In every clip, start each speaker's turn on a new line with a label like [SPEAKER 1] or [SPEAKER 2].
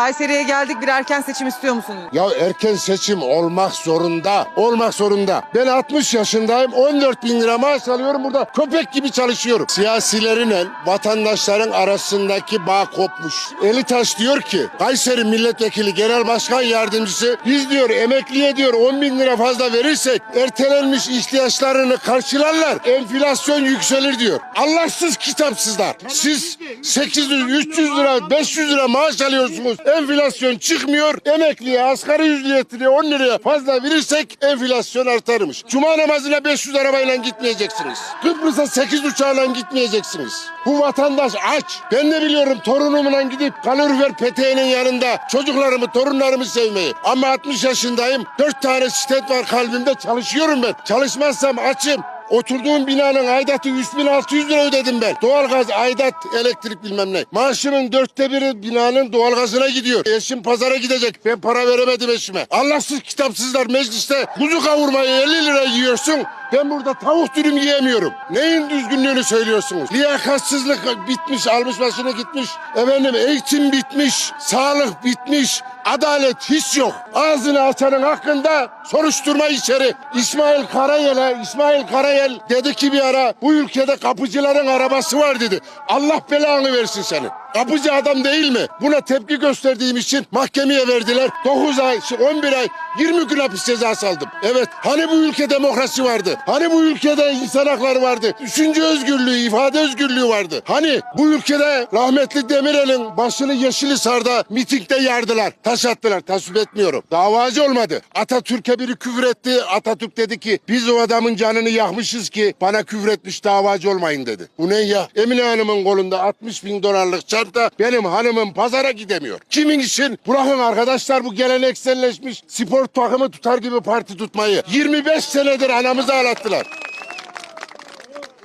[SPEAKER 1] Kayseri'ye geldik bir erken seçim istiyor musunuz?
[SPEAKER 2] Ya erken seçim olmak zorunda. Olmak zorunda. Ben 60 yaşındayım. 14 bin lira maaş alıyorum burada. Köpek gibi çalışıyorum. Siyasilerin vatandaşların arasındaki bağ kopmuş. Eli Taş diyor ki Kayseri Milletvekili Genel Başkan Yardımcısı biz diyor emekliye diyor 10 bin lira fazla verirsek ertelenmiş ihtiyaçlarını karşılarlar. Enflasyon yükselir diyor. Allahsız kitapsızlar. Siz 800, 300 lira, 500 lira maaş alıyorsunuz. Enflasyon çıkmıyor. Emekliye asgari ücretine 10 liraya fazla verirsek enflasyon artarmış. Cuma namazına 500 arabayla gitmeyeceksiniz. Kıbrıs'a 8 uçağla gitmeyeceksiniz. Bu vatandaş aç. Ben de biliyorum torunumla gidip kalorifer peteğinin yanında çocuklarımı, torunlarımı sevmeyi. Ama 60 yaşındayım. 4 tane stent var kalbimde. Çalışıyorum ben. Çalışmazsam açım. Oturduğum binanın aidatı 3600 lira ödedim ben. Doğalgaz, aidat, elektrik bilmem ne. Maaşımın dörtte biri binanın doğalgazına gidiyor. Eşim pazara gidecek. Ben para veremedim eşime. Allahsız kitapsızlar mecliste kuzu kavurmayı 50 lira yiyorsun. Ben burada tavuk dürüm yiyemiyorum. Neyin düzgünlüğünü söylüyorsunuz? Liyakatsızlık bitmiş, almış başını gitmiş. Efendim eğitim bitmiş, sağlık bitmiş. Adalet hiç yok. Ağzını açanın hakkında soruşturma içeri. İsmail Karayel'e, İsmail Karayel dedi ki bir ara bu ülkede kapıcıların arabası var dedi. Allah belanı versin seni. Kapıcı adam değil mi? Buna tepki gösterdiğim için mahkemeye verdiler. 9 ay, 11 ay, 20 gün hapis cezası aldım. Evet, hani bu ülke demokrasi vardı? Hani bu ülkede insan hakları vardı? Düşünce özgürlüğü, ifade özgürlüğü vardı? Hani bu ülkede rahmetli Demirel'in başını Yeşilisar'da mitingde yardılar, taş attılar, tasvip etmiyorum. Davacı olmadı. Atatürk'e biri küfür etti. Atatürk dedi ki biz o adamın canını yakmışız ki bana küfür etmiş davacı olmayın dedi. Bu ne ya? Emine Hanım'ın kolunda 60 bin dolarlık çanta benim hanımım pazara gidemiyor. Kimin için? Bırakın arkadaşlar bu gelenekselleşmiş spor takımı tutar gibi parti tutmayı. 25 senedir anamızı ağlattılar.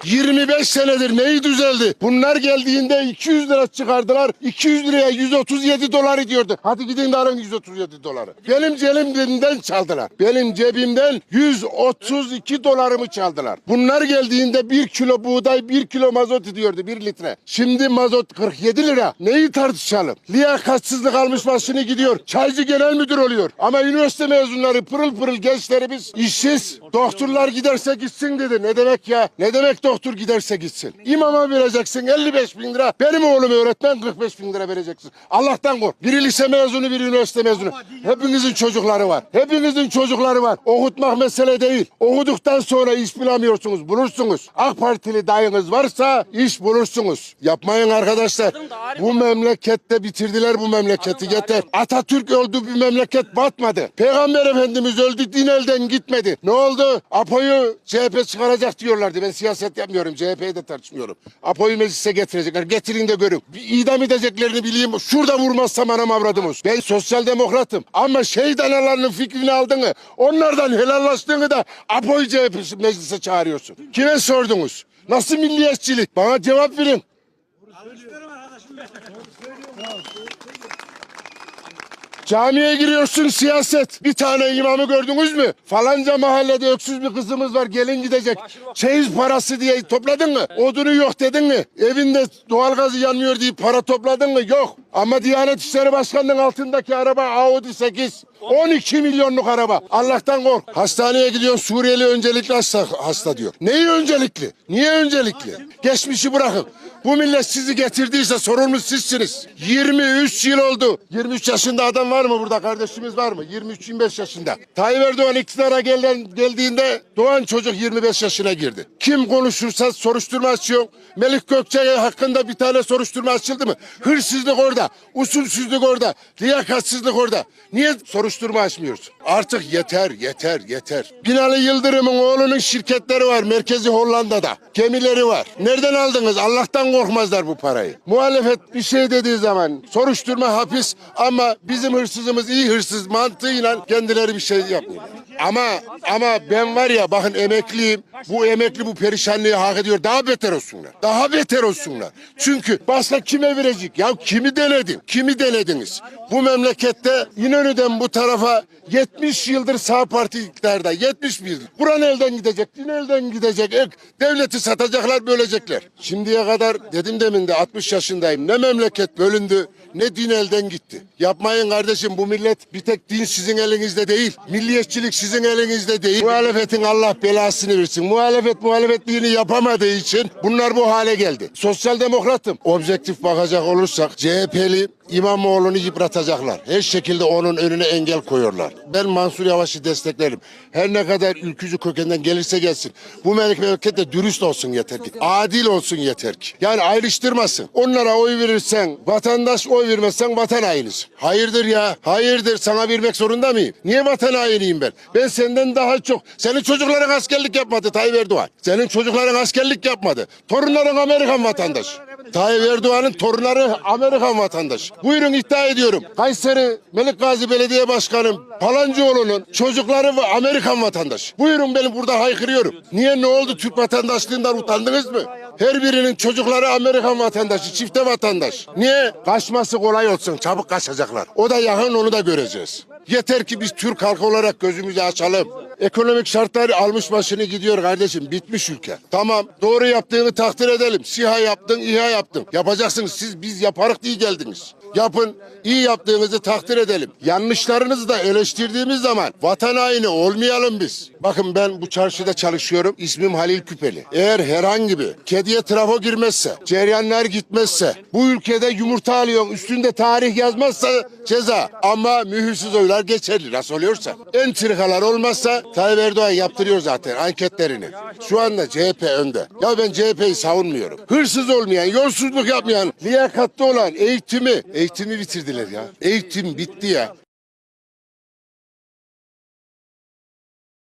[SPEAKER 2] 25 senedir neyi düzeldi? Bunlar geldiğinde 200 lira çıkardılar. 200 liraya 137 dolar ediyordu. Hadi gidin de alın 137 doları. Benim cebimden çaldılar. Benim cebimden 132 dolarımı çaldılar. Bunlar geldiğinde 1 kilo buğday 1 kilo mazot ediyordu 1 litre. Şimdi mazot 47 lira. Neyi tartışalım? Liyakatsızlık almış başını gidiyor. Çaycı genel müdür oluyor. Ama üniversite mezunları pırıl pırıl gençlerimiz işsiz. Doktorlar giderse gitsin dedi. Ne demek ya? Ne demek doktor giderse gitsin? İmama vereceksin 55 bin lira. Benim oğlum öğretmen 45 bin lira vereceksin. Allah'tan kork. Biri lise mezunu, biri üniversite mezunu. Hepinizin çocukları var. Hepinizin çocukları var. Okutmak mesele değil. Okuduktan sonra iş bulamıyorsunuz. Bulursunuz. AK Partili dayınız varsa iş bulursunuz. Yapmayın arkadaşlar. Bu memlekette bitirdiler bu memleketi. Yeter. Atatürk öldü bir memleket batmadı. Peygamber Efendimiz öldü din elden gitmedi. Ne oldu? Apo'yu CHP çıkaracak diyorlardı. Ben siyaset yapmıyorum. CHP'yi de tartışmıyorum. Apo'yu meclise getirecekler. Getirin de görün. Bir idam edeceklerini bileyim. Şurada vurmazsam anam avradımız. Ben sosyal demokratım. Ama şehit analarının fikrini aldın mı? Onlardan helallaştığını da Apo'yu CHP meclise çağırıyorsun. Kime sordunuz? Nasıl milliyetçilik? Bana cevap verin. Camiye giriyorsun siyaset. Bir tane imamı gördünüz mü? Falanca mahallede öksüz bir kızımız var gelin gidecek. Çeyiz parası diye topladın mı? Odunu yok dedin mi? Evinde doğalgazı yanmıyor diye para topladın mı? Yok. Ama Diyanet İşleri Başkanı'nın altındaki araba Audi 8. 12 milyonluk araba. Allah'tan kork. Hastaneye gidiyorsun Suriyeli öncelikli hasta, hasta diyor. Neyi öncelikli? Niye öncelikli? Geçmişi bırakın. Bu millet sizi getirdiyse sorumlu sizsiniz. 23 yıl oldu. 23 yaşında adam var mı burada? Kardeşimiz var mı? 23-25 yaşında. Tayyip Erdoğan iktidara gelen, geldiğinde doğan çocuk 25 yaşına girdi. Kim konuşursa soruşturma açıyor. Melik Gökçe hakkında bir tane soruşturma açıldı mı? Hırsızlık orada. Usulsüzlük orada. Liyakatsizlik orada. Niye soruşturma açmıyoruz? Artık yeter, yeter, yeter. Binali Yıldırım'ın oğlunun şirketleri var. Merkezi Hollanda'da. Gemileri var. Nereden aldınız? Allah'tan korkmazlar bu parayı. Muhalefet bir şey dediği zaman soruşturma hapis ama bizim hırsızımız iyi hırsız mantığıyla kendileri bir şey yapmıyor. Ama ama ben var ya bakın emekliyim. Bu emekli bu perişanlığı hak ediyor. Daha beter olsunlar. Daha beter olsunlar. Çünkü başka kime verecek? Ya kimi denedin? Kimi denediniz? Bu memlekette İnönü'den bu tarafa 70 yıldır sağ parti iktidarda. 71 yıl. Kur'an elden gidecek, din elden gidecek. Devleti satacaklar, bölecekler. Şimdiye kadar dedim demin de 60 yaşındayım. Ne memleket bölündü, ne din elden gitti. Yapmayın kardeşim bu millet bir tek din sizin elinizde değil. Milliyetçilik sizin elinizde değil. Muhalefetin Allah belasını versin. Muhalefet muhalefetliğini yapamadığı için bunlar bu hale geldi. Sosyal demokratım. Objektif bakacak olursak CHP'li İmamoğlu'nu yıpratacaklar. Her şekilde onun önüne engel koyuyorlar. Ben Mansur Yavaş'ı desteklerim. Her ne kadar ülkücü kökenden gelirse gelsin. Bu memlekette dürüst olsun yeter ki. Adil olsun yeter ki. Yani ayrıştırmasın. Onlara oy verirsen vatandaş oy vermezsen vatan hainisin. Hayırdır ya? Hayırdır sana vermek zorunda mıyım? Niye vatan hainiyim ben? Ben senden daha çok. Senin çocukların askerlik yapmadı Tayyip Erdoğan. Senin çocukların askerlik yapmadı. Torunların Amerikan vatandaş. Tayyip Erdoğan'ın torunları Amerikan vatandaş. Buyurun iddia ediyorum. Kayseri Melik Gazi Belediye Başkanım Palancıoğlu'nun çocukları ve Amerikan vatandaş. Buyurun beni burada haykırıyorum. Niye ne oldu Türk vatandaşlığından utandınız mı? Her birinin çocukları Amerikan vatandaşı, çifte vatandaş. Niye? Kaçması kolay olsun, çabuk kaçacaklar. O da yakın, onu da göreceğiz. Yeter ki biz Türk halkı olarak gözümüzü açalım. Ekonomik şartlar almış başını gidiyor kardeşim. Bitmiş ülke. Tamam doğru yaptığını takdir edelim. SİHA yaptın, İHA yaptın. Yapacaksınız. Siz biz yaparık diye geldiniz. Yapın. iyi yaptığınızı takdir edelim. Yanlışlarınızı da eleştirdiğimiz zaman vatan haini olmayalım biz. Bakın ben bu çarşıda çalışıyorum. İsmim Halil Küpeli. Eğer herhangi bir kediye trafo girmezse, ceryanlar gitmezse, bu ülkede yumurta alıyorsun üstünde tarih yazmazsa ceza. Ama mühürsüz oylar geçerli. Nasıl oluyorsa. Entrikalar olmazsa Tayyip Erdoğan yaptırıyor zaten anketlerini. Şu anda CHP önde. Ya ben CHP'yi savunmuyorum. Hırsız olmayan, yolsuzluk yapmayan, liyakatli olan eğitimi, eğitimi bitirdiler ya. Eğitim bitti ya.